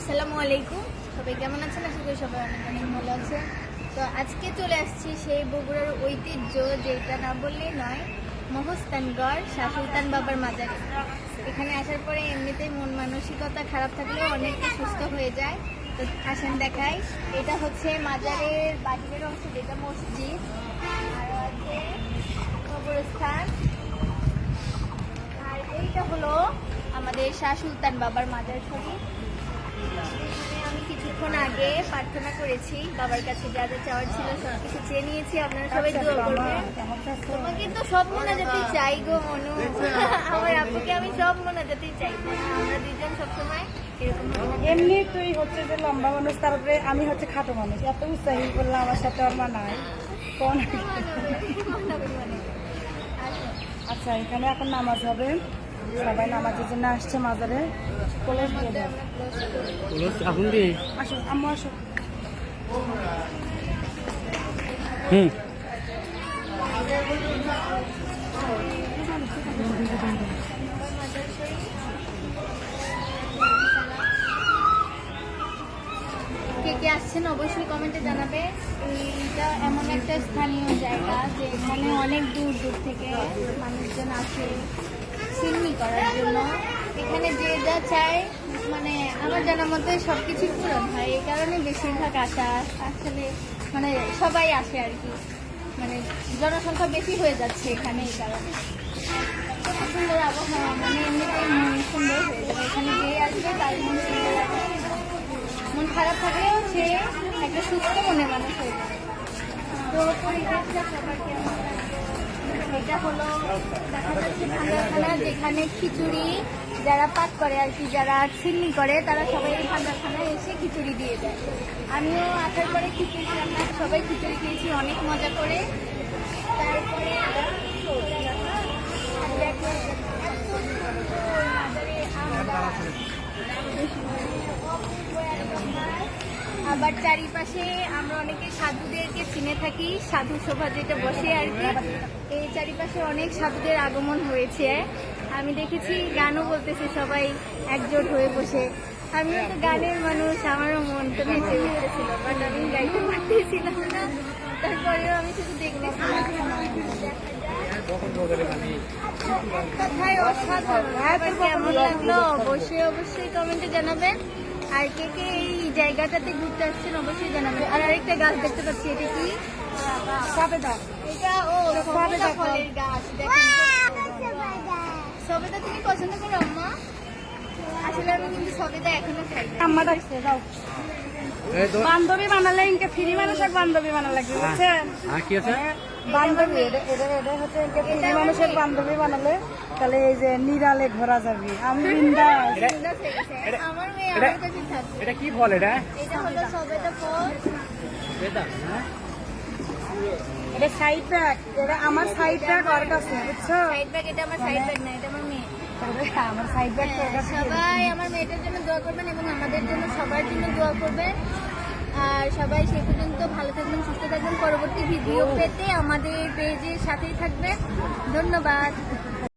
আসসালামু আলাইকুম। সবাই কেমন আছেন? আশা করি সবাই অনেক অনেক ভালো আছে তো আজকে চলে আসছি সেই বগুড়ার ঐতিহ্য, যেটা না বললেই নয়, মহস্তানগড় শাহ সুলতান বাবার মাজারে। এখানে আসার পরে এমনিতেই মন মানসিকতা খারাপ থাকলেও অনেকটা সুস্থ হয়ে যায়। তো আসেন দেখাই। এটা হচ্ছে মাজারের বাহিরের অংশ, যেটা মসজিদ। আর আছে কবরস্থান। আর এইটা হলো আমাদের শাহ সুলতান বাবার মাজার এখানে আমি কিছুক্ষণ আগে প্রার্থনা করেছি বাবার কাছে যা যা চাওয়ার ছিল সব কিছু চেয়ে নিয়েছি আপনারা সবাই দোয়া করবেন। তোমাকে তো সব মোনাজাতেই চাই গো মনু। আমার আপুকে আমি সব মোনাজাতেই চাই। আমরা দুজন সবসময় এমনি তুই হচ্ছে যে লম্বা মানুষ তারপরে আমি হচ্ছে খাটো মানুষ। এত উৎসাহী করলে আমার সাথে মানায় কোন আচ্ছা এখানে এখন নামাজ হবে। সবাই নামাজের জন্য আসছে মাজারে। কলেজ দিয়ে এখন কি? আসো আম্মু আসো। হুম। কে কে আসছেন অবশ্যই কমেন্টে জানাবে। এইটা এমন একটা স্থানীয় জায়গা যে এখানে অনেক দূর দূর থেকে মানুষজন আসে। সিন্নি করার জন্য। এখানে যে যা চায় মানে আমার জানা মতে সব কিছুই পূরণ হয়। এই কারণে বেশিরভাগ আসা আসলে মানে সবাই আসে আর কি। মানে জনসংখ্যা বেশি হয়ে যাচ্ছে এখানে এই কারণে। সুন্দর আবহাওয়া মানে এমনিতেই মন সুন্দর হয়ে যাবে। এখানে যে আসবে তার মন সুন্দর মন খারাপ থাকলেও সে একটা সুস্থ মনের মানুষ হয়ে যাবে। তো পরিবেশটা লাগবে? এটা হলো দেখা যেখানে খিচুড়ি যারা পাক করে আর কি, যারা ছিন্নি করে, তারা সবাই এই এসে খিচুড়ি দিয়ে দেয়। আমিও আসার পরে খিচুড়ি রান্না, সবাই খিচুড়ি খেয়েছি, অনেক মজা করে। তারপরে আবার চারিপাশে আমরা অনেকে সাধুদেরকে চিনে থাকি। সাধু সভা যেটা বসে আর কি। এই চারিপাশে অনেক সাধুদের আগমন হয়েছে। আমি দেখেছি গানও বলতেছে সবাই একজোট হয়ে বসে। আমিও তো গানের মানুষ, আমারও মন তো নেচে উঠতেছিল বাট আমি গাইতে পারতেছিলাম না। তারপরেও আমি শুধু দেখতেছিলাম এক কথায় অসাধারণ। কেমন লাগল? অবশ্যই অবশ্যই কমেন্টে জানাবেন। আর কে কে এই জায়গাটাতে ঘুরতে আসছেন অবশ্যই জানাবেন। আর আরেকটা গাছ দেখতে পাচ্ছি এটা কি? সাবেদা। এটা ও সবেদা ফলের গাছ দেখেন। সবেদা তুমি পছন্দ করো আম্মা? আসলে আমি কিন্তু সবেদা এখনও খাই আম্মা ডাকছে যাও বান্ধবী বানালে ইনকে ফ্রি মানুষের বান্ধবী বানা লাগবে বুঝছেন? আর কি আছে? বান্ধবী এটা এটা এটা হচ্ছে ইনকে ফ্রি মানুষের বান্ধবী বানালে তাহলে এই যে নিরালে ঘোরা যাবে। আমি সুন্দর আমার মেয়ে আমার কাছে থাকবে। এটা কি ফল এটা? এটা হলো সবেদা ফল। বেদা হ্যাঁ। এটা সাইড ব্যাগ এটা আমার সাইড ব্যাগ ওর কাছে বুঝছ? সাইড ব্যাগ এটা আমার সাইড ব্যাগ না এটা আমার মেয়ে। হ্যাঁ, সবাই আমার মেয়েটার জন্য দোয়া করবেন এবং আমাদের জন্য সবার জন্য দোয়া করবেন। আর সবাই সে পর্যন্ত ভালো থাকবেন সুস্থ থাকবেন। পরবর্তী ভিডিও পেতে আমাদের পেজের সাথেই থাকবেন। ধন্যবাদ।